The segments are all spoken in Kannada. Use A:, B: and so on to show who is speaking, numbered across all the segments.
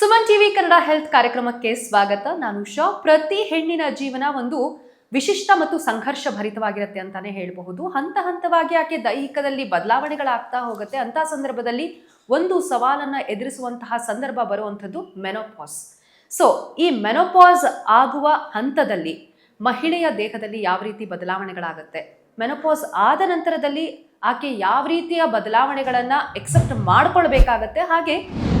A: ಸುಮನ್ ಟಿವಿ ಕನ್ನಡ ಹೆಲ್ತ್ ಕಾರ್ಯಕ್ರಮಕ್ಕೆ ಸ್ವಾಗತ. ನಾನು ಶಾ ಪ್ರತಿ ಹೆಣ್ಣಿನ ಜೀವನ ಒಂದು ವಿಶಿಷ್ಟ ಮತ್ತು ಸಂಘರ್ಷ ಭರಿತವಾಗಿರುತ್ತೆ ಅಂತಾನೆ ಹೇಳಬಹುದು. ಹಂತ ಹಂತವಾಗಿ ಆಕೆ ದೈಹಿಕದಲ್ಲಿ ಬದಲಾವಣೆಗಳಾಗ್ತಾ ಹೋಗುತ್ತೆ. ಅಂತ ಸಂದರ್ಭದಲ್ಲಿ ಒಂದು ಸವಾಲನ್ನ ಎದುರಿಸುವಂತಹ ಸಂದರ್ಭ ಬರುವಂಥದ್ದು ಮೆನೋಪಾಸ್. ಸೊ, ಈ ಮೆನೋಪಾಸ್ ಆಗುವ ಹಂತದಲ್ಲಿ ಮಹಿಳೆಯ ದೇಹದಲ್ಲಿ ಯಾವ ರೀತಿ ಬದಲಾವಣೆಗಳಾಗುತ್ತೆ? ಮೆನೋಪಾಸ್ ಆದ ನಂತರದಲ್ಲಿ ಆಕೆ ಯಾವ ರೀತಿಯ ಬದಲಾವಣೆಗಳನ್ನು ಎಕ್ಸೆಪ್ಟ್ ಮಾಡ್ಕೊಳ್ಬೇಕಾಗತ್ತೆ ಹಾಗೆ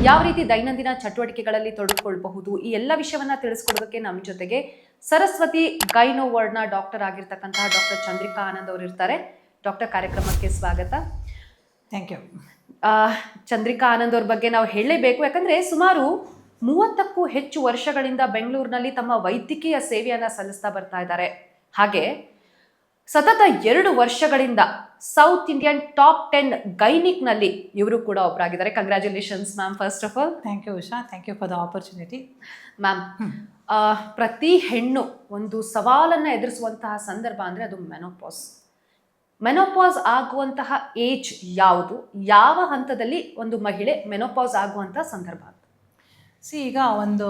A: ಯಾವ ರೀತಿ ದೈನಂದಿನ ಚಟುವಟಿಕೆಗಳಲ್ಲಿ ತೊಡಗಿಕೊಳ್ಬಹುದು ಈ ಎಲ್ಲ ವಿಷಯವನ್ನ ತಿಳಿಸ್ಕೊಡೋದಕ್ಕೆ ನಮ್ಮ ಜೊತೆಗೆ ಸರಸ್ವತಿ ಗೈನೋ ವರ್ಡ್ನ ಡಾಕ್ಟರ್ ಆಗಿರ್ತಕ್ಕಂತಹ ಡಾಕ್ಟರ್ ಚಂದ್ರಿಕಾ ಆನಂದ್ ಅವರು ಇರ್ತಾರೆ. ಡಾಕ್ಟರ್ ಕಾರ್ಯಕ್ರಮಕ್ಕೆ ಸ್ವಾಗತ.
B: ಥ್ಯಾಂಕ್ ಯು
A: ಚಂದ್ರಿಕಾ ಆನಂದ್ ಅವ್ರ ಬಗ್ಗೆ ನಾವು ಹೇಳಲೇಬೇಕು ಯಾಕಂದ್ರೆ ಸುಮಾರು ಮೂವತ್ತಕ್ಕೂ ಹೆಚ್ಚು ವರ್ಷಗಳಿಂದ ಬೆಂಗಳೂರಿನಲ್ಲಿ ತಮ್ಮ ವೈದ್ಯಕೀಯ ಸೇವೆಯನ್ನು ಸಲ್ಲಿಸ್ತಾ ಬರ್ತಾ ಇದ್ದಾರೆ. ಹಾಗೆ ಸತತ ಎರಡು ವರ್ಷಗಳಿಂದ ಸೌತ್ ಇಂಡಿಯನ್ ಟಾಪ್ ಟೆನ್ ಗೈನಿಕ್ನಲ್ಲಿ ಇವರು ಕೂಡ ಒಬ್ಬರಾಗಿದ್ದಾರೆ congratulations ma'am first of all
B: thank you Usha thank you for the opportunity
A: ma'am ಪ್ರತಿ ಹೆಣ್ಣು ಒಂದು ಸವಾಲನ್ನ ಎದುರಿಸುವಂತಹ ಸಂದರ್ಭ ಅಂದ್ರೆ ಅದು ಮೆನೋಪಾಸ್ ಮೆನೋಪಾಸ್ ಆಗುವಂತಹ ಏಜ್ ಯಾವುದು? ಯಾವ ಹಂತದಲ್ಲಿ ಒಂದು ಮಹಿಳೆ ಮೆನೋಪಾಸ್ ಆಗುವಂತಹ ಸಂದರ್ಭ
B: ಸಿ ಈಗ ಒಂದು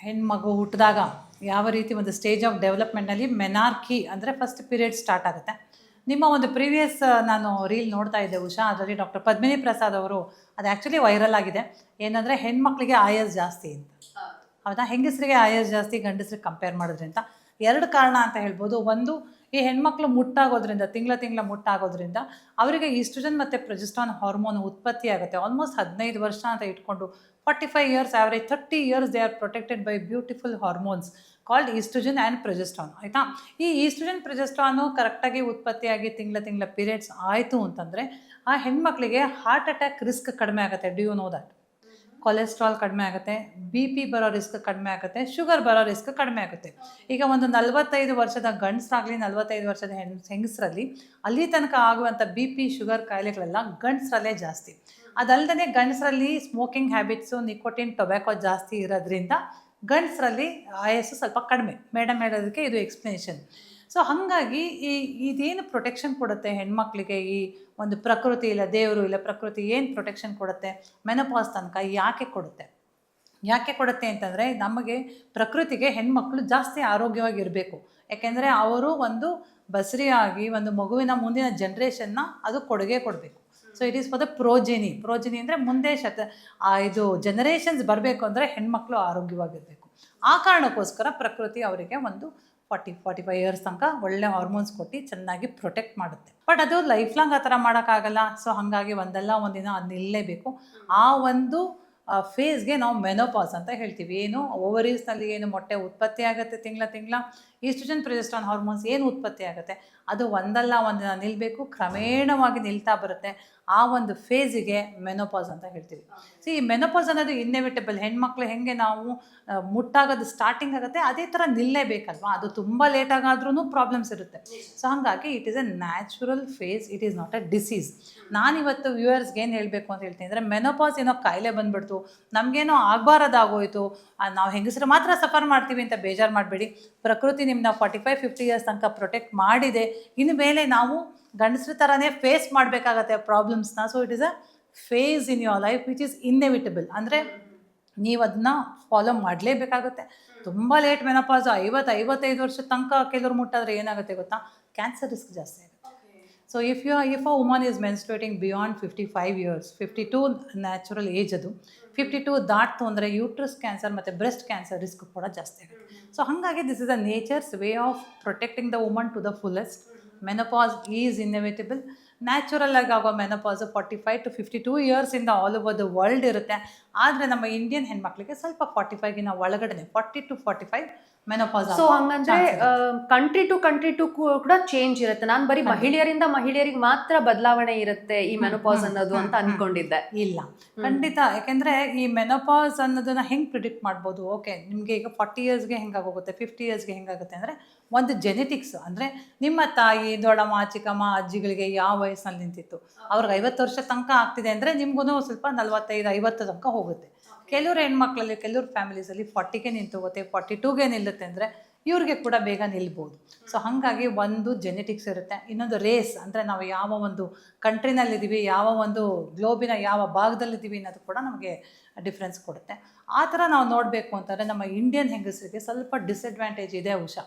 B: ಹೆಣ್ಮಗು ಹುಟ್ಟಿದಾಗ ಯಾವ ರೀತಿ ಒಂದು ಸ್ಟೇಜ್ ಆಫ್ ಡೆವಲಪ್ಮೆಂಟಲ್ಲಿ ಮೆನಾರ್ಕಿ ಅಂದರೆ ಫಸ್ಟ್ ಪೀರಿಯಡ್ ಸ್ಟಾರ್ಟ್ ಆಗುತ್ತೆ. ನಿಮ್ಮ ಒಂದು ಪ್ರೀವಿಯಸ್ ನಾನು ರೀಲ್ ನೋಡ್ತಾ ಇದ್ದೆ ಉಷಾ, ಅದರಲ್ಲಿ ಡಾಕ್ಟರ್ ಪದ್ಮಿನಿ ಪ್ರಸಾದ್ ಅವರು ಅದು ಆ್ಯಕ್ಚುಲಿ ವೈರಲ್ ಆಗಿದೆ. ಏನಂದರೆ ಹೆಣ್ಮಕ್ಳಿಗೆ ಆಯಸ್ ಜಾಸ್ತಿ ಅಂತ. ಹೌದಾ? ಹೆಂಗಸರಿಗೆ ಆಯಸ್ ಜಾಸ್ತಿ, ಗಂಡಸ್ರಿಗೆ ಕಂಪೇರ್ ಮಾಡೋದ್ರಿಂದ ಎರಡು ಕಾರಣ ಅಂತ ಹೇಳ್ಬೋದು. ಒಂದು, ಈ ಹೆಣ್ಮಕ್ಳು ಮುಟ್ಟಾಗೋದ್ರಿಂದ, ತಿಂಗಳ ತಿಂಗಳ ಮುಟ್ಟಾಗೋದ್ರಿಂದ ಅವರಿಗೆ ಈಸ್ಟ್ರೋಜನ್ ಮತ್ತು ಪ್ರೊಜೆಸ್ಟ್ರಾನ್ ಹಾರ್ಮೋನ್ ಉತ್ಪತ್ತಿ ಆಗುತ್ತೆ ಆಲ್ಮೋಸ್ಟ್ ಹದಿನೈದು ವರ್ಷ ಅಂತ ಇಟ್ಕೊಂಡು forty five years average thirty years they are protected by beautiful hormones called oestrogen and progesterone ಆಯಿತಾ? ಈ ಈಸ್ಟ್ರೋಜನ್ ಪ್ರೊಜೆಸ್ಟ್ರಾನು ಕರೆಕ್ಟಾಗಿ ಉತ್ಪತ್ತಿಯಾಗಿ ತಿಂಗಳ ತಿಂಗಳ ಪೀರಿಯಡ್ಸ್ ಆಯಿತು ಅಂತಂದರೆ ಆ ಹೆಣ್ಮಕ್ಳಿಗೆ ಹಾರ್ಟ್ ಅಟ್ಯಾಕ್ ರಿಸ್ಕ್ ಕಡಿಮೆ ಆಗುತ್ತೆ. ಡ್ಯೂ ನೋ ದಟ್ ಕೊಲೆಸ್ಟ್ರಾಲ್ ಕಡಿಮೆ ಆಗುತ್ತೆ ಬಿ ಪಿ ಬರೋ ರಿಸ್ಕ್ ಕಡಿಮೆ ಆಗುತ್ತೆ ಶುಗರ್ ಬರೋ ರಿಸ್ಕ್ ಕಡಿಮೆ ಆಗುತ್ತೆ. ಈಗ ಒಂದು ನಲವತ್ತೈದು ವರ್ಷದ ಗಂಡಸರಾಗಲಿ ನಲವತ್ತೈದು ವರ್ಷದ ಹೆಣ್, ಹೆಂಗಸರಲ್ಲಿ ಅಲ್ಲಿ ತನಕ ಆಗುವಂಥ ಬಿ ಪಿ ಶುಗರ್ ಕಾಯಿಲೆಗಳೆಲ್ಲ ಗಂಡಸರಲ್ಲೇ ಜಾಸ್ತಿ. ಅದಲ್ಲದೆ ಗಂಡಸರಲ್ಲಿ ಸ್ಮೋಕಿಂಗ್ ಹ್ಯಾಬಿಟ್ಸು ನಿಕೋಟಿನ್ ಟೊಬ್ಯಾಕೋ ಜಾಸ್ತಿ ಇರೋದ್ರಿಂದ ಗಂಡಸರಲ್ಲಿ ಆಯಸ್ಸು ಸ್ವಲ್ಪ ಕಡಿಮೆ. ಮೇಡಮ್ ಹೇಳೋದಕ್ಕೆ ಇದು ಎಕ್ಸ್ಪ್ಲನೇಷನ್ ಸೊ ಹಾಗಾಗಿ ಈ, ಇದೇನು ಪ್ರೊಟೆಕ್ಷನ್ ಕೊಡುತ್ತೆ ಹೆಣ್ಮಕ್ಳಿಗೆ? ಈ ಒಂದು ಪ್ರಕೃತಿ ಇಲ್ಲ, ದೇವರು ಇಲ್ಲ, ಪ್ರಕೃತಿ ಏನು ಪ್ರೊಟೆಕ್ಷನ್ ಕೊಡುತ್ತೆ? ಮೆನಪಾಸ್ ತನಕ ಯಾಕೆ ಕೊಡುತ್ತೆ? ಯಾಕೆ ಕೊಡುತ್ತೆ ಅಂತಂದರೆ, ನಮಗೆ ಪ್ರಕೃತಿಗೆ ಹೆಣ್ಮಕ್ಳು ಜಾಸ್ತಿ ಆರೋಗ್ಯವಾಗಿರಬೇಕು. ಯಾಕೆಂದರೆ ಅವರು ಒಂದು ಬಸರಿಯಾಗಿ, ಒಂದು ಮಗುವಿನ ಮುಂದಿನ ಜನ್ರೇಷನ್ನ ಅದು ಕೊಡುಗೆ ಕೊಡಬೇಕು. So it is for the progeny progeny ಅಂದರೆ ಮುಂದೆ ಶತ ಇದು ಜನರೇಷನ್ಸ್ ಬರಬೇಕು ಅಂದರೆ ಹೆಣ್ಮಕ್ಳು ಆರೋಗ್ಯವಾಗಿರಬೇಕು. ಆ ಕಾರಣಕ್ಕೋಸ್ಕರ ಪ್ರಕೃತಿ ಅವರಿಗೆ ಒಂದು ಫಾರ್ಟಿ ಫಾರ್ಟಿ ಫೈವ್ ಇಯರ್ಸ್ ತನಕ ಒಳ್ಳೆ ಹಾರ್ಮೋನ್ಸ್ ಕೊಟ್ಟು ಚೆನ್ನಾಗಿ ಪ್ರೊಟೆಕ್ಟ್ ಮಾಡುತ್ತೆ. ಬಟ್ ಅದು ಲೈಫ್ ಲಾಂಗ್ ಆ ಥರ ಮಾಡೋಕ್ಕಾಗಲ್ಲ ಸೊ ಹಾಗಾಗಿ ಒಂದಲ್ಲ, ಒಂದಿನ ಅದು ನಿಲ್ಲಲೇಬೇಕು ಆ ಒಂದು ಫೇಸ್ಗೆ ನಾವು ಮೆನೋಪಾಸ್ ಅಂತ ಹೇಳ್ತೀವಿ. ಏನು ಓವರೀಸ್ನಲ್ಲಿ ಏನು ಮೊಟ್ಟೆ ಉತ್ಪತ್ತಿ ಆಗುತ್ತೆ ತಿಂಗಳ ತಿಂಗಳ? ಈಸ್ಟ್ರೋಜನ್ ಪ್ರೊಜೆಸ್ಟ್ರಾನ್ ಹಾರ್ಮೋನ್ಸ್ ಏನು ಉತ್ಪತ್ತಿ ಆಗುತ್ತೆ? ಅದು ಒಂದಲ್ಲ, ಒಂದಿನ ನಿಲ್ಲಬೇಕು ಕ್ರಮೇಣವಾಗಿ ನಿಲ್ತಾ ಬರುತ್ತೆ. ಆ ಒಂದು ಫೇಸಿಗೆ ಮೆನೋಪಾಸ್ ಅಂತ ಹೇಳ್ತೀವಿ. ಸೊ ಈ ಮೆನೋಪಾಸ್ ಅನ್ನೋದು ಇನ್ನೆವಿಟಬಲ್ ಹೆಣ್ಮಕ್ಳು ಹೆಂಗೆ ನಾವು ಮುಟ್ಟಾಗೋದು ಸ್ಟಾರ್ಟಿಂಗ್ ಆಗುತ್ತೆ, ಅದೇ ಥರ ನಿಲ್ಲೇಬೇಕಲ್ವಾ? ಅದು ತುಂಬ ಲೇಟಾಗಾದ್ರೂ ಪ್ರಾಬ್ಲಮ್ಸ್ ಇರುತ್ತೆ. ಸೊ ಹಾಗಾಗಿ it is a natural phase it is not a disease ನಾನಿವತ್ತು ವ್ಯೂವರ್ಸ್ಗೆ ಏನು ಹೇಳಬೇಕು ಅಂತ ಹೇಳ್ತೀನಿ ಅಂದರೆ, ಮೆನೋಪಾಸ್ ಏನೋ ಕಾಯಿಲೆ ಬಂದ್ಬಿಡ್ತು. ನಮಗೇನೋ ಆಗಬಾರದಾಗೋಯ್ತು. ನಾವು ಹೆಂಗಸರು ಮಾತ್ರ ಸಫರ್ ಮಾಡ್ತೀವಿ ಅಂತ ಬೇಜಾರು ಮಾಡಬೇಡಿ. ಪ್ರಕೃತಿ ನಿಮ್ಮನ್ನ ಫಾರ್ಟಿ ಫೈವ್ ಫಿಫ್ಟಿ ಇಯರ್ಸ್ ತನಕ ಪ್ರೊಟೆಕ್ಟ್ ಮಾಡಿದೆ. ಇನ್ನು ಮೇಲೆ ನಾವು ಗಂಡಸ್ರ ಥರನೇ ಫೇಸ್ ಮಾಡಬೇಕಾಗತ್ತೆ ಪ್ರಾಬ್ಲಮ್ಸ್ನ so it is a phase in your life which is inevitable ಅಂದರೆ ನೀವು ಅದನ್ನ ಫಾಲೋ ಮಾಡಲೇಬೇಕಾಗುತ್ತೆ. ತುಂಬ ಲೇಟ್ ಮೆನಪಾಸು ಐವತ್ತು ಐವತ್ತೈದು ವರ್ಷದ ತನಕ ಕೆಲವ್ರು ಮುಟ್ಟಾದ್ರೆ ಏನಾಗುತ್ತೆ ಗೊತ್ತಾ? ಕ್ಯಾನ್ಸರ್ ರಿಸ್ಕ್ ಜಾಸ್ತಿ. So if you if a woman is menstruating beyond fifty five years fifty two natural age ಅದು ಫಿಫ್ಟಿ ಟೂ ದಾಟ್ತು ಅಂದರೆ ಯೂಟ್ರಸ್ ಕ್ಯಾನ್ಸರ್ ಮತ್ತು ಬ್ರೆಸ್ಟ್ ಕ್ಯಾನ್ಸರ್ ರಿಸ್ಕ್ ಕೂಡ ಜಾಸ್ತಿ ಆಗುತ್ತೆ ಸೊ ಹಾಗಾಗಿ this is a nature's way of protecting the woman to the fullest menopause is inevitable natural ಆಗಿ ಆಗೋ menopause forty five to fifty two ಇಯರ್ಸಿಂದ all over the world ಇರುತ್ತೆ ಆದರೆ ನಮ್ಮ ಇಂಡಿಯನ್ ಹೆಣ್ಮಕ್ಳಿಗೆ ಸ್ವಲ್ಪ ಫಾರ್ಟಿ ಫೈವ್ಗಿನ ಒಳಗಡೆ forty to forty five menopause
A: so ಹಂಗಂದ್ರೆ ಕಂಟ್ರಿ ಟು ಕಂಟ್ರಿ ಟು ಕೂಡ ಚೇಂಜ್ ಇರುತ್ತೆ. ನಾನು ಬರೀ ಮಹಿಳೆಯರಿಂದ ಮಹಿಳೆಯರಿಗೆ ಮಾತ್ರ ಬದಲಾವಣೆ ಇರುತ್ತೆ ಈ ಮೆನೋಪಾಸ್ ಅನ್ನೋದು ಅಂತ ಅನ್ಕೊಂಡಿದ್ದೆ.
B: ಇಲ್ಲ. ಖಂಡಿತ. ಯಾಕೆಂದ್ರೆ ಈ ಮೆನೋಪಾಸ್ ಅನ್ನೋದನ್ನ ಹೆಂಗ್ ಪ್ರಿಡಿಕ್ಟ್ ಮಾಡ್ಬೋದು? ಓಕೆ ನಿಮ್ಗೆ ಈಗ ಫಾರ್ಟಿ ಇಯರ್ಸ್ಗೆ ಹೆಂಗಾಗೋಗುತ್ತೆ? ಫಿಫ್ಟಿ ಇಯರ್ಸ್ಗೆ ಹೆಂಗಾಗುತ್ತೆ? ಅಂದ್ರೆ ಒಂದು ಜೆನೆಟಿಕ್ಸ್ ಅಂದ್ರೆ ನಿಮ್ಮ ತಾಯಿ ದೊಡ್ಡಮ್ಮ ಚಿಕ್ಕಮ್ಮ ಅಜ್ಜಿಗಳಿಗೆ ಯಾವ ವಯಸ್ಸಲ್ಲಿ ನಿಂತಿತ್ತು? ಅವ್ರಿಗೆ ಐವತ್ತು ವರ್ಷ ತನಕ ಆಗ್ತಿದೆ ಅಂದ್ರೆ ನಿಮ್ಗೂ ಸ್ವಲ್ಪ ನಲ್ವತ್ತೈದು ಐವತ್ತು ತನಕ ಹೋಗುತ್ತೆ. ಕೆಲವ್ರು ಹೆಣ್ಮಕ್ಳಲ್ಲಿ, ಕೆಲವ್ರು ಫ್ಯಾಮಿಲೀಸಲ್ಲಿ ಫಾರ್ಟಿಗೆ ನಿಂತೋಗುತ್ತೆ ಫಾರ್ಟಿ ಟೂಗೆ ನಿಲ್ಲುತ್ತೆ ಅಂದರೆ ಇವ್ರಿಗೆ ಕೂಡ ಬೇಗ ನಿಲ್ಬೋದು. ಸೊ ಹಾಗಾಗಿ ಒಂದು ಜೆನೆಟಿಕ್ಸ್ ಇರುತ್ತೆ, ಇನ್ನೊಂದು ರೇಸ್ ಅಂದರೆ ನಾವು ಯಾವ ಒಂದು ಕಂಟ್ರಿನಲ್ಲಿದ್ದೀವಿ ಯಾವ ಒಂದು ಗ್ಲೋಬಿನ ಯಾವ ಭಾಗದಲ್ಲಿದ್ದೀವಿ ಅನ್ನೋದು ಕೂಡ ನಮಗೆ ಡಿಫ್ರೆನ್ಸ್ ಕೊಡುತ್ತೆ. ಆ ಥರ ನಾವು ನೋಡಬೇಕು ಅಂತಂದರೆ ನಮ್ಮ ಇಂಡಿಯನ್ ಹೆಂಗಸರಿಗೆ ಸ್ವಲ್ಪ ಡಿಸ್ಅಡ್ವಾಂಟೇಜ್ ಇದೆ ಉಷಾ.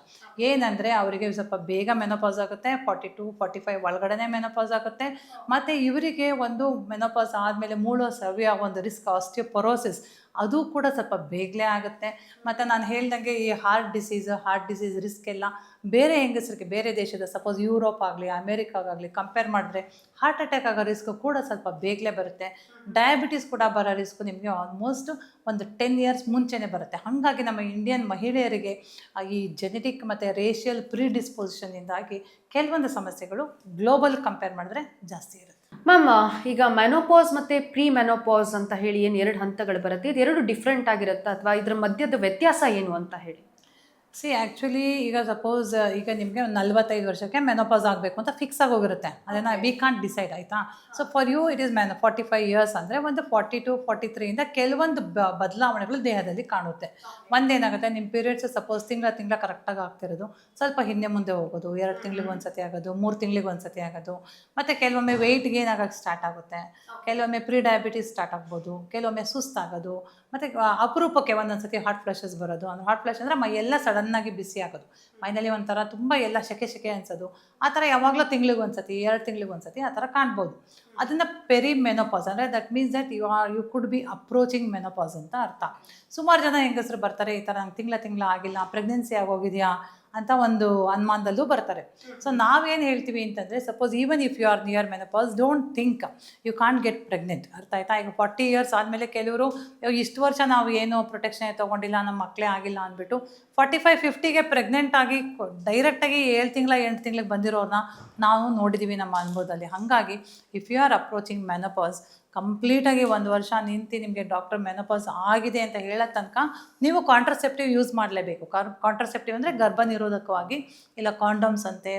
B: ಏನಂದರೆ ಅವರಿಗೆ ಸ್ವಲ್ಪ ಬೇಗ ಮೆನೋಪಾಸ್ ಆಗುತ್ತೆ ಫಾರ್ಟಿ ಟು ಫಾರ್ಟಿ ಫೈವ್ ಒಳಗಡೆ ಮೆನೋಪಾಸ್ ಆಗುತ್ತೆ. ಮತ್ತು ಇವರಿಗೆ ಒಂದು ಮೆನೋಪಾಸ್ ಆದಮೇಲೆ ಮೂಳೋ ಸವಿಯ, ಒಂದು ರಿಸ್ಕ್ ಆಸ್ಟಿಯೋಪೊರೋಸಿಸ್ ಅದು ಕೂಡ ಸ್ವಲ್ಪ ಬೇಗಲೇ ಆಗುತ್ತೆ. ಮತ್ತು ನಾನು ಹೇಳ್ದಂಗೆ ಈ heart disease heart disease risk ಎಲ್ಲ ಬೇರೆ ಹೆಂಗಸರಿಗೆ, ಬೇರೆ ದೇಶದ ಸಪೋಸ್ ಯುರೋಪ್ ಆಗಲಿ ಅಮೇರಿಕಾಗಾಗಲಿ ಕಂಪೇರ್ ಮಾಡಿದ್ರೆ ಹಾರ್ಟ್ ಅಟ್ಯಾಕ್ ಆಗೋ ರಿಸ್ಕ್ ಕೂಡ ಸ್ವಲ್ಪ ಬೇಗಲೇ ಬರುತ್ತೆ. ಡಯಾಬಿಟೀಸ್ ಕೂಡ ಬರೋ ರಿಸ್ಕ್ ನಿಮಗೆ ಆಲ್ಮೋಸ್ಟ್ ಒಂದು ಟೆನ್ ಇಯರ್ಸ್ ಮುಂಚೆನೇ ಬರುತ್ತೆ. ಹಾಗಾಗಿ ನಮ್ಮ ಇಂಡಿಯನ್ ಮಹಿಳೆಯರಿಗೆ ಈ ಜೆನೆಟಿಕ್ ಮತ್ತು ರೇಷಿಯಲ್ ಪ್ರಿಡಿಸ್ಪೊಸಿಷನ್ನಿಂದಾಗಿ ಕೆಲವೊಂದು ಸಮಸ್ಯೆಗಳು ಗ್ಲೋಬಲ್ ಕಂಪೇರ್ ಮಾಡಿದ್ರೆ ಜಾಸ್ತಿ ಇರುತ್ತೆ.
A: ಮ್ಯಾಮ್ ಈಗ ಮೆನೋಪಾಸ್ ಮತ್ತೆ ಪ್ರೀ ಮೆನೋಪಾಸ್ ಅಂತ ಹೇಳಿ ಏನು ಎರಡು ಹಂತಗಳು ಬರುತ್ತೆ? ಇದು ಎರಡು ಡಿಫ್ರೆಂಟ್ ಆಗಿರುತ್ತಾ ಅಥವಾ ಇದರ ಮಧ್ಯದ ವ್ಯತ್ಯಾಸ ಏನು ಅಂತ ಹೇಳಿ?
B: ಸಿ ಆ್ಯಕ್ಚುಲಿ ಈಗ ಸಪೋಸ್ ಈಗ ನಿಮಗೆ ಒಂದು ನಲ್ವತ್ತೈದು ವರ್ಷಕ್ಕೆ ಮೆನೋಪಾಸ್ ಆಗಬೇಕು ಅಂತ ಫಿಕ್ಸ್ ಆಗೋಗಿರುತ್ತೆ ಅದನ್ನು ವಿ ಕಾಂಟ್ ಡಿಸೈಡ್ ಆಯಿತಾ? So for you it is men forty five years ಅಂದರೆ ಒಂದು ಫಾರ್ಟಿ ಟು ಫಾರ್ಟಿ ತ್ರೀಯಿಂದ ಕೆಲವೊಂದು ಬ ಬದಲಾವಣೆಗಳು ದೇಹದಲ್ಲಿ ಕಾಣುತ್ತೆ. ಒಂದೇನಾಗುತ್ತೆ ನಿಮ್ಮ ಪೀರಿಯಡ್ಸ್ ಸಪೋಸ್ ತಿಂಗಳ ತಿಂಗಳ ಕರೆಕ್ಟಾಗಿ ಆಗ್ತಿರೋದು. ಸ್ವಲ್ಪ ಹಿಂದೆ ಮುಂದೆ ಹೋಗೋದು ಎರಡು ತಿಂಗಳಿಗೆ ಒಂದು ಸತಿ ಆಗೋದು ಮೂರು ತಿಂಗಳಿಗೆ ಒಂದು ಸತಿ ಆಗೋದು. ಮತ್ತು ಕೆಲವೊಮ್ಮೆ ವೆಯ್ಟ್ ಗೇನ್ ಆಗೋಕ್ಕೆ ಸ್ಟಾರ್ಟ್ ಆಗುತ್ತೆ. ಕೆಲವೊಮ್ಮೆ ಪ್ರೀ ಡಯಾಬಿಟೀಸ್ ಸ್ಟಾರ್ಟ್ ಆಗ್ಬೋದು ಕೆಲವೊಮ್ಮೆ ಸುಸ್ತಾಗೋದು. ಮತ್ತು ಅಪರೂಪಕ್ಕೆ ಒಂದೊಂದು ಸತಿ ಹಾರ್ಟ್ ಫ್ಲಶಸ್ ಬರೋದು. ಅಂದ್ರೆ ಹಾರ್ಟ್ ಫ್ಲಶ್ ಅಂದರೆ ಮೈ ಎಲ್ಲ ಸಡನ್ನಾಗಿ ಬಿಸಿ ಆಗೋದು. ಮೈನಲ್ಲಿ ಒಂಥರ ತುಂಬ ಎಲ್ಲ ಸೆಕೆ ಸೆಕೆ ಅನಿಸೋದು. ಆ ಥರ ಯಾವಾಗಲೂ ತಿಂಗ್ಳಿಗೆ ಒಂದು ಸತಿ ಎರಡು ತಿಂಗ್ಳಿಗೆ ಒಂದು ಸತಿ ಆ ಥರ ಕಾಣ್ಬೋದು. ಅದನ್ನು ಪೆರಿ ಮೆನೋಪಾಸ್ ಅಂದರೆ that means that you are you could be approaching menopause ಅಂತ ಅರ್ಥ. ಸುಮಾರು ಜನ ಹೆಂಗಸರು ಬರ್ತಾರೆ, ಈ ಥರ ನಂಗೆ ತಿಂಗಳ ತಿಂಗಳ ಆಗಿಲ್ಲ ಪ್ರೆಗ್ನೆನ್ಸಿ ಆಗೋಗಿದೆಯಾ? ಅಂತ ಒಂದು ಅನುಮಾನದಲ್ಲೂ ಬರ್ತಾರೆ. ಸೊ ನಾವೇನು ಹೇಳ್ತೀವಿ ಅಂತಂದರೆ suppose even if you are near menopause don't think you can't get pregnant ಅರ್ಥ ಆಯ್ತಾ? ಈಗ ಫಾರ್ಟಿ ಇಯರ್ಸ್ ಆದಮೇಲೆ ಕೆಲವರು ಇಷ್ಟು ವರ್ಷ ನಾವು ಏನು ಪ್ರೊಟೆಕ್ಷನ್ ತೊಗೊಂಡಿಲ್ಲ, ನಮ್ಮ ಮಕ್ಕಳೇ ಆಗಿಲ್ಲ ಅಂದ್ಬಿಟ್ಟು ಫಾರ್ಟಿ ಫೈವ್ ಫಿಫ್ಟಿಗೆ ಪ್ರೆಗ್ನೆಂಟ್ ಆಗಿ ಡೈರೆಕ್ಟಾಗಿ ಏಳು ತಿಂಗಳ, ಎಂಟು ತಿಂಗಳಿಗೆ ಬಂದಿರೋರನ್ನ ನಾವು ನೋಡಿದ್ದೀವಿ ನಮ್ಮ ಅನುಭವದಲ್ಲಿ. ಹಾಗಾಗಿ if you are approaching menopause ಕಂಪ್ಲೀಟಾಗಿ ಒಂದು ವರ್ಷ ನಿಂತು ನಿಮಗೆ ಡಾಕ್ಟರ್ ಮೆನೋಪಾಸ್ ಆಗಿದೆ ಅಂತ ಹೇಳೋ ತನಕ ನೀವು ಕಾಂಟ್ರಸೆಪ್ಟಿವ್ ಯೂಸ್ ಮಾಡಲೇಬೇಕು. ಕಾಂಟ್ರಸೆಪ್ಟಿವ್ ಅಂದರೆ ಗರ್ಭ ನಿರೋಧಕವಾಗಿ ಇಲ್ಲ ಕಾಂಡಮ್ಸ್ ಅಂತೆ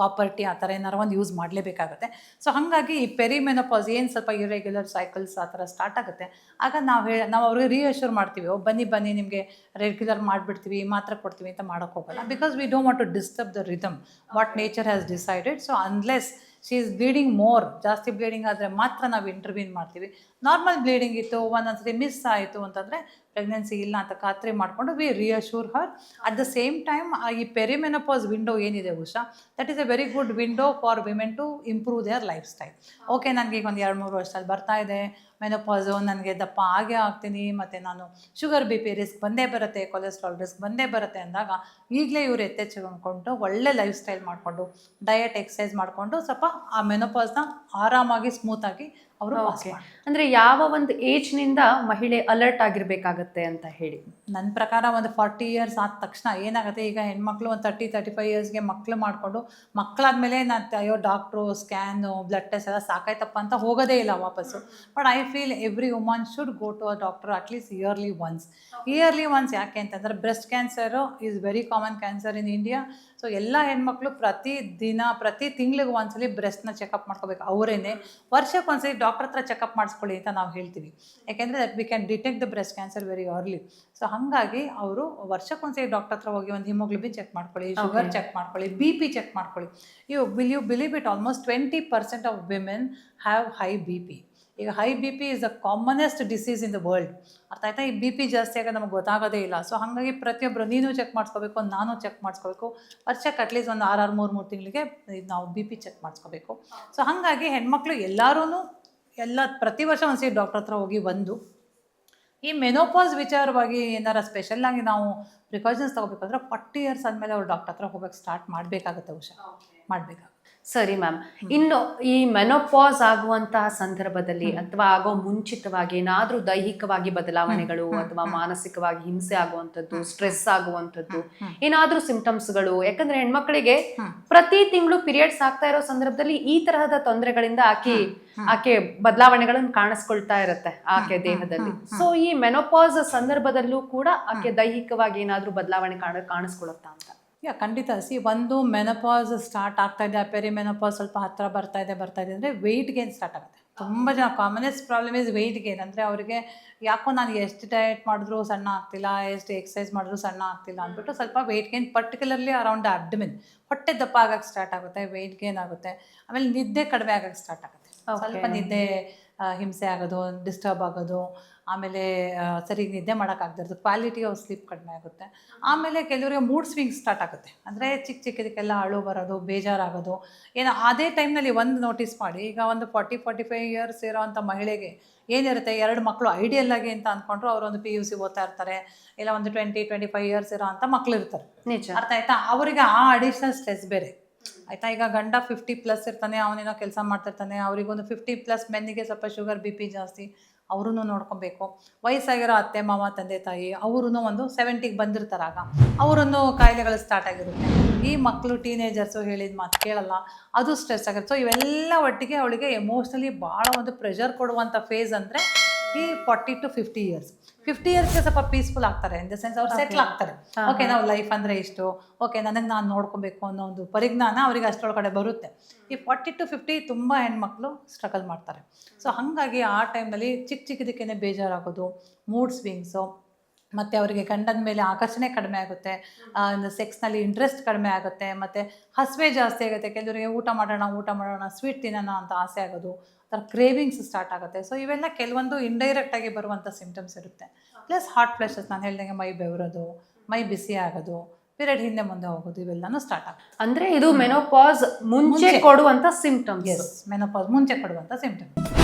B: ಕಾಪರ್ಟಿ ಆ ಥರ ಏನಾರು ಒಂದು ಯೂಸ್ ಮಾಡಲೇಬೇಕಾಗುತ್ತೆ. ಸೊ ಹಾಗಾಗಿ ಈ ಪೆರಿಮೆನೋಪಾಸ್ ಏನು ಸ್ವಲ್ಪ ಇರೆಗ್ಯುಲರ್ ಸೈಕಲ್ಸ್ ಆ ಥರ ಸ್ಟಾರ್ಟ್ ಆಗುತ್ತೆ, ಆಗ ನಾವು ಹೇಳಿ ನಾವು ಅವ್ರಿಗೆ ರಿಯಶ್ಯೂರ್ ಮಾಡ್ತೀವಿ, ಓ ಬನ್ನಿ ಬನ್ನಿ, ನಿಮಗೆ ರೆಗ್ಯುಲರ್ ಮಾಡಿಬಿಡ್ತೀವಿ, ಮಾತ್ರ ಕೊಡ್ತೀವಿ ಅಂತ ಮಾಡೋಕ್ಕೆ ಹೋಗಲ್ಲ. Because we don't want to disturb the rhythm what nature has decided so unless she is bleeding more ಜಾಸ್ತಿ ಬ್ಲೀಡಿಂಗ್ ಆದರೆ ಮಾತ್ರ ನಾವು ಇಂಟರ್ವ್ಯೂನ್ ಮಾಡ್ತೀವಿ. ನಾರ್ಮಲ್ ಬ್ಲೀಡಿಂಗ್ ಇತ್ತು, ಒಂದೊಂದ್ಸತಿ ಮಿಸ್ ಆಯಿತು ಅಂತಂದರೆ ಪ್ರೆಗ್ನೆನ್ಸಿ ಇಲ್ಲ ಅಂತ ಖಾತ್ರಿ ಮಾಡಿಕೊಂಡು we reassure her at the same time ಈ ಪೆರಿಮೆನೋಪಾಸ್ ವಿಂಡೋ ಏನಿದೆ Usha? That is a very good window for women to improve their lifestyle okay ನನಗೆ ಈಗ ಒಂದು ಎರಡು ಮೂರು ವರ್ಷದಲ್ಲಿ ಬರ್ತಾ ಇದೆ. ಮೆನೋಪಾಸು ನನಗೆ ದಪ್ಪ ಆಗೇ ಆಗ್ತೀನಿ ಮತ್ತು ನಾನು ಶುಗರ್ ಬಿ ಪಿ ರಿಸ್ಕ್ ಬಂದೇ ಬರುತ್ತೆ ಕೊಲೆಸ್ಟ್ರಾಲ್ ರಿಸ್ಕ್ ಬಂದೇ ಬರುತ್ತೆ ಅಂದಾಗ ಈಗಲೇ ಇವರು ಎತ್ತೆಚ್ಚಿಕೊಂಡು ಒಳ್ಳೆ ಲೈಫ್ ಸ್ಟೈಲ್ ಮಾಡಿಕೊಂಡು ಡಯಟ್ ಎಕ್ಸಸೈಸ್ ಮಾಡಿಕೊಂಡು ಸ್ವಲ್ಪ ಆ ಮೆನೋಪಾಸ್ನ ಆರಾಮಾಗಿ ಸ್ಮೂತಾಗಿ ಅವರು
A: ಓಕೆ ಅಂದರೆ ಯಾವ ಒಂದು ಏಜ್ನಿಂದ ಮಹಿಳೆ ಅಲರ್ಟ್ ಆಗಿರಬೇಕಾಗತ್ತೆ ಅಂತ ಹೇಳಿ.
B: ನನ್ನ ಪ್ರಕಾರ ಒಂದು ಫಾರ್ಟಿ ಇಯರ್ಸ್ ಆದ ತಕ್ಷಣ ಏನಾಗುತ್ತೆ ಈಗ ಹೆಣ್ಮಕ್ಳು ಒಂದು ತರ್ಟಿ ತರ್ಟಿ ಫೈವ್ ಇಯರ್ಸ್ಗೆ ಮಕ್ಕಳು ಮಾಡಿಕೊಂಡು ಮಕ್ಕಳಾದ್ಮೇಲೆ ನಾನು ಅಯ್ಯೋ ಡಾಕ್ಟ್ರು ಸ್ಕ್ಯಾನು ಬ್ಲಡ್ ಟೆಸ್ಟ್ ಎಲ್ಲ ಸಾಕಾಯ್ತಪ್ಪ ಅಂತ ಹೋಗೋದೇ ಇಲ್ಲ ವಾಪಸ್ಸು. But I feel every woman should go to a doctor at least yearly once yearly once ಯಾಕೆ ಅಂತಂದ್ರೆ breast cancer is very common cancer in India so ಎಲ್ಲ ಹೆಣ್ಮಕ್ಳು ಪ್ರತಿ ದಿನ ಪ್ರತಿ ತಿಂಗ್ಳಿಗೆ ಒಂದ್ಸಲಿ ಬ್ರೆಸ್ಟ್ನ ಚೆಕಪ್ ಮಾಡ್ಕೋಬೇಕು. ಅವರೇನೆ ವರ್ಷಕ್ಕೆ ಒಂದ್ಸಲಿ ಡಾಕ್ಟರ್ ಹತ್ರ ಚೆಕಪ್ ಮಾಡಿಸ್ಕೊಳ್ಳಿ ಅಂತ ನಾವು ಹೇಳ್ತೀವಿ. ಯಾಕೆಂದರೆ that we can detect the breast cancer very early so ಹಾಗಾಗಿ ಅವರು ವರ್ಷಕ್ಕೊಂದ್ಸರಿ ಡಾಕ್ಟರ್ ಹತ್ರ ಹೋಗಿ ಒಂದು ಹಿಮೋಗ್ಲೋಬಿನ್ ಚೆಕ್ ಮಾಡ್ಕೊಳ್ಳಿ ಶುಗರ್ ಚೆಕ್ ಮಾಡ್ಕೊಳ್ಳಿ ಬಿ ಪಿ ಚೆಕ್ ಮಾಡ್ಕೊಳ್ಳಿ. You will you believe it almost twenty percent of women have high B P ಈಗ high B P is the commonest disease in the world ಅರ್ಥ ಆಯ್ತಾ? ಈ ಬಿ ಪಿ ಜಾಸ್ತಿ ಆಗ ನಮಗೆ ಗೊತ್ತಾಗೋದೇ ಇಲ್ಲ. ಸೊ ಹಾಗಾಗಿ ಪ್ರತಿಯೊಬ್ಬರು ನೀನು ಚೆಕ್ ಮಾಡಿಸ್ಕೋಬೇಕು ನಾನು ಚೆಕ್ ಮಾಡಿಸ್ಕೋಬೇಕು. ವರ್ಷಕ್ಕೆ ಅಟ್ಲೀಸ್ಟ್ ಒಂದು ಆರು ಆರು ಮೂರು ಮೂರು ತಿಂಗಳಿಗೆ ನಾವು ಬಿ ಪಿ ಚೆಕ್ ಮಾಡಿಸ್ಕೋಬೇಕು. ಸೊ ಹಾಗಾಗಿ ಹೆಣ್ಮಕ್ಳು ಎಲ್ಲರೂ ಎಲ್ಲ ಪ್ರತಿ ವರ್ಷ ಒಂದ್ಸರಿ ಡಾಕ್ಟರ್ ಹತ್ರ ಹೋಗಿ ಬಂದು ಈ ಮೆನೋಪಾಸ್ ವಿಚಾರವಾಗಿ ಏನಾರ ಸ್ಪೆಷಲ್ಲಾಗಿ ನಾವು ಪ್ರಿಕಾಷನ್ಸ್ ತಗೋಬೇಕಂದ್ರೆ ಫಾರ್ಟಿ ಇಯರ್ಸ್ ಆದಮೇಲೆ ಅವ್ರು ಡಾಕ್ಟರ್ ಹತ್ರ ಹೋಗಕ್ಕೆ ಸ್ಟಾರ್ಟ್ ಮಾಡಬೇಕಾಗುತ್ತೆ ಉಷಾ ಮಾಡಬೇಕಾಗುತ್ತೆ.
A: ಸರಿ ಮ್ಯಾಮ್. ಇನ್ನು ಈ ಮೆನೋಪಾಸ್ ಆಗುವಂತಹ ಸಂದರ್ಭದಲ್ಲಿ ಅಥವಾ ಆಗೋ ಮುಂಚಿತವಾಗಿ ಏನಾದ್ರೂ ದೈಹಿಕವಾಗಿ ಬದಲಾವಣೆಗಳು ಅಥವಾ ಮಾನಸಿಕವಾಗಿ ಹಿಂಸೆ ಆಗುವಂಥದ್ದು ಸ್ಟ್ರೆಸ್ ಆಗುವಂಥದ್ದು ಏನಾದ್ರೂ ಸಿಂಪ್ಟಮ್ಸ್ಗಳು ಯಾಕಂದ್ರೆ ಹೆಣ್ಮಕ್ಳಿಗೆ ಪ್ರತಿ ತಿಂಗಳು ಪಿರಿಯಡ್ಸ್ ಆಗ್ತಾ ಇರೋ ಸಂದರ್ಭದಲ್ಲಿ ಈ ತರಹದ ತೊಂದರೆಗಳಿಂದ ಆಕೆ ಆಕೆ ಬದಲಾವಣೆಗಳನ್ನು ಕಾಣಿಸ್ಕೊಳ್ತಾ ಇರುತ್ತೆ ಆಕೆ ದೇಹದಲ್ಲಿ. ಸೊ ಈ ಮೆನೋಪಾಸ್ ಸಂದರ್ಭದಲ್ಲೂ ಕೂಡ ಆಕೆ ದೈಹಿಕವಾಗಿ ಏನಾದ್ರೂ ಬದಲಾವಣೆ ಕಾಣ ಕಾಣಿಸ್ಕೊಳುತ್ತಾ ಅಂತ.
B: ಯಾ ಖಂಡಿತ. ಸಿ ಒಂದು ಮೆನೋಪಾಸ್ ಸ್ಟಾರ್ಟ್ ಆಗ್ತಾ ಇದೆ ಪೆರಿ ಮೆನೋಪಾಸ್ ಸ್ವಲ್ಪ ಹತ್ತಿರ ಬರ್ತಾ ಇದೆ ಬರ್ತಾ ಇದೆ ಅಂದರೆ ವೆಯ್ಟ್ ಗೇನ್ ಸ್ಟಾರ್ಟ್ ಆಗುತ್ತೆ. ತುಂಬ ಜನ commonest problem is weight gain ಅಂದರೆ ಅವರಿಗೆ ಯಾಕೋ ನಾನು ಎಷ್ಟು ಡಯಟ್ ಮಾಡಿದ್ರು ಸಣ್ಣ ಆಗ್ತಿಲ್ಲ ಎಷ್ಟು ಎಕ್ಸಸೈಸ್ ಮಾಡಿದ್ರು ಸಣ್ಣ ಆಗ್ತಿಲ್ಲ ಅಂದ್ಬಿಟ್ಟು ಸ್ವಲ್ಪ weight gain particularly around abdomen ಹೊಟ್ಟೆ ದಪ್ಪ ಆಗಕ್ಕೆ ಸ್ಟಾರ್ಟ್ ಆಗುತ್ತೆ ವೆಯ್ಟ್ ಗೇನ್ ಆಗುತ್ತೆ. ಆಮೇಲೆ ನಿದ್ದೆ ಕಡಿಮೆ ಆಗಕ್ಕೆ ಸ್ಟಾರ್ಟ್ ಆಗುತ್ತೆ. ಸ್ವಲ್ಪ ನಿದ್ದೆ ಹಿಂಸೆ ಆಗೋದು ಡಿಸ್ಟರ್ಬ್ ಆಗೋದು ಆಮೇಲೆ ಸರಿ ನಿದ್ದೆ ಮಾಡೋಕ್ಕಾಗ್ದಿರೋದು ಕ್ವಾಲಿಟಿ ಆಫ್ ಸ್ಲೀಪ್ ಕಡಿಮೆ ಆಗುತ್ತೆ. ಆಮೇಲೆ ಕೆಲವರಿಗೆ ಮೂಡ್ ಸ್ವಿಂಗ್ ಸ್ಟಾರ್ಟ್ ಆಗುತ್ತೆ. ಅಂದರೆ ಚಿಕ್ಕ ಚಿಕ್ಕದಕ್ಕೆಲ್ಲ ಅಳು ಬರೋದು ಬೇಜಾರಾಗೋದು. ಏನೋ ಅದೇ ಟೈಮ್ನಲ್ಲಿ ಒಂದು ನೋಟಿಸ್ ಮಾಡಿ ಈಗ ಒಂದು ಫಾರ್ಟಿ ಫಾರ್ಟಿ ಫೈವ್ ಇಯರ್ಸ್ ಇರೋವಂಥ ಮಹಿಳೆಗೆ ಏನಿರುತ್ತೆ ಎರಡು ಮಕ್ಕಳು ಐಡಿಯಲ್ ಆಗಿ ಅಂತ ಅಂದ್ಕೊಂಡ್ರು ಅವರು ಒಂದು ಪಿ ಯು ಸಿ ಓದ್ತಾ ಇರ್ತಾರೆ ಇಲ್ಲ ಒಂದು ಟ್ವೆಂಟಿ ಟ್ವೆಂಟಿ ಫೈವ್ ಇಯರ್ಸ್ ಇರೋ ಅಂತ ಮಕ್ಳು ಇರ್ತಾರೆ.
A: ನಿಜ.
B: ಅರ್ಥ ಆಯ್ತಾ? ಅವರಿಗೆ ಆ ಅಡಿಷನಲ್ ಸ್ಟ್ರೆಸ್ ಬೇರೆ. ಆಯ್ತಾ? ಈಗ ಗಂಡ ಫಿಫ್ಟಿ ಪ್ಲಸ್ ಇರ್ತಾನೆ, ಅವನೇನೋ ಕೆಲಸ ಮಾಡ್ತಿರ್ತಾನೆ, ಅವರಿಗೊಂದು ಫಿಫ್ಟಿ ಪ್ಲಸ್ ಮೆನ್ನಿಗೆ ಸ್ವಲ್ಪ ಶುಗರ್ ಬಿ ಪಿ ಜಾಸ್ತಿ ಅವ್ರೂ ನೋಡ್ಕೊಬೇಕು. ವಯಸ್ಸಾಗಿರೋ ಅತ್ತೆ, ಮಾವ, ತಂದೆ, ತಾಯಿ ಅವರೂ ಒಂದು ಸೆವೆಂಟಿಗೆ ಬಂದಿರ್ತಾರಾಗ ಅವರನ್ನು ಕಾಯಿಲೆಗಳು ಸ್ಟಾರ್ಟ್ ಆಗಿರುತ್ತೆ. ಈ ಮಕ್ಕಳು ಟೀನೇಜರ್ಸು ಹೇಳಿದ ಮಾತು ಕೇಳಲ್ಲ, ಅದು ಸ್ಟ್ರೆಸ್ ಆಗುತ್ತೆ ಸೊ ಇವೆಲ್ಲ ಒಟ್ಟಿಗೆ ಅವಳಿಗೆ ಎಮೋಷ್ನಲಿ ಭಾಳ ಒಂದು ಪ್ರೆಷರ್ ಕೊಡುವಂಥ ಫೇಸ್ ಅಂದರೆ ಈ forty to fifty years fifty ಇಯರ್ಸ್ಗೆ ಸ್ವಲ್ಪ ಪೀಸ್ಫುಲ್ ಆಗ್ತಾರೆ ಇನ್ ದ ಸೆನ್ಸ್ ಅವ್ರು ಸೆಟ್ಲ್ ಆಗ್ತಾರೆ. ಓಕೆ ನಾವು ಲೈಫ್ ಅಂದರೆ ಇಷ್ಟು. ಓಕೆ ನನಗೆ ನಾನು ನೋಡ್ಕೊಬೇಕು ಅನ್ನೋ ಒಂದು ಪರಿಜ್ಞಾನ ಅವರಿಗೆ ಅಷ್ಟರೊಳಗಡೆ ಬರುತ್ತೆ. ಈ ಫಾರ್ಟಿ ಟು ಫಿಫ್ಟಿ ತುಂಬ ಹೆಣ್ಮಕ್ಳು ಸ್ಟ್ರಗಲ್ ಮಾಡ್ತಾರೆ. ಸೊ ಹಾಗಾಗಿ ಆ ಟೈಮ್ನಲ್ಲಿ ಚಿಕ್ಕ ಚಿಕ್ಕದಕ್ಕೇ ಬೇಜಾರಾಗೋದು ಮೂಡ್ ಸ್ವಿಂಗ್ಸು ಮತ್ತು ಅವರಿಗೆ ಗಂಡನ ಮೇಲೆ ಆಕರ್ಷಣೆ ಕಡಿಮೆ ಆಗುತ್ತೆ. ಸೆಕ್ಸ್ನಲ್ಲಿ ಇಂಟ್ರೆಸ್ಟ್ ಕಡಿಮೆ ಆಗುತ್ತೆ. ಮತ್ತು ಹಸಿವೆ ಜಾಸ್ತಿ ಆಗುತ್ತೆ. ಕೆಲವರಿಗೆ ಊಟ ಮಾಡೋಣ ಊಟ ಮಾಡೋಣ ಸ್ವೀಟ್ ತಿನ್ನೋಣ ಅಂತ ಆಸೆ ಆಗೋದು. ಥರ ಕ್ರೇವಿಂಗ್ಸ್ ಸ್ಟಾರ್ಟ್ ಆಗುತ್ತೆ. ಸೊ ಇವೆಲ್ಲ ಕೆಲವೊಂದು ಇಂಡೈರೆಕ್ಟಾಗಿ ಬರುವಂಥ ಸಿಮ್ಟಮ್ಸ್ ಇರುತ್ತೆ. ಪ್ಲಸ್ ಹಾಟ್ ಫ್ಲೆಶಸ್ ನಾನು ಹೇಳ್ದಂಗೆ ಮೈ ಬೆವರೋದು ಮೈ ಬಿಸಿ ಆಗೋದು ಪಿರಿಯಡ್ ಹಿಂದೆ ಮುಂದೆ ಹೋಗೋದು ಇವೆಲ್ಲನೂ ಸ್ಟಾರ್ಟ್ ಆಗುತ್ತೆ.
A: ಅಂದರೆ ಇದು ಮೆನೋಪಾಸ್ ಮುಂಚೆ ಕೊಡುವಂಥ ಸಿಂಪ್ಟಮ್ಸ್
B: ಎಸ್ ಮೆನೋಪಾಸ್ ಮುಂಚೆ ಕೊಡುವಂಥ ಸಿಮ್ಟಮ್ಸ್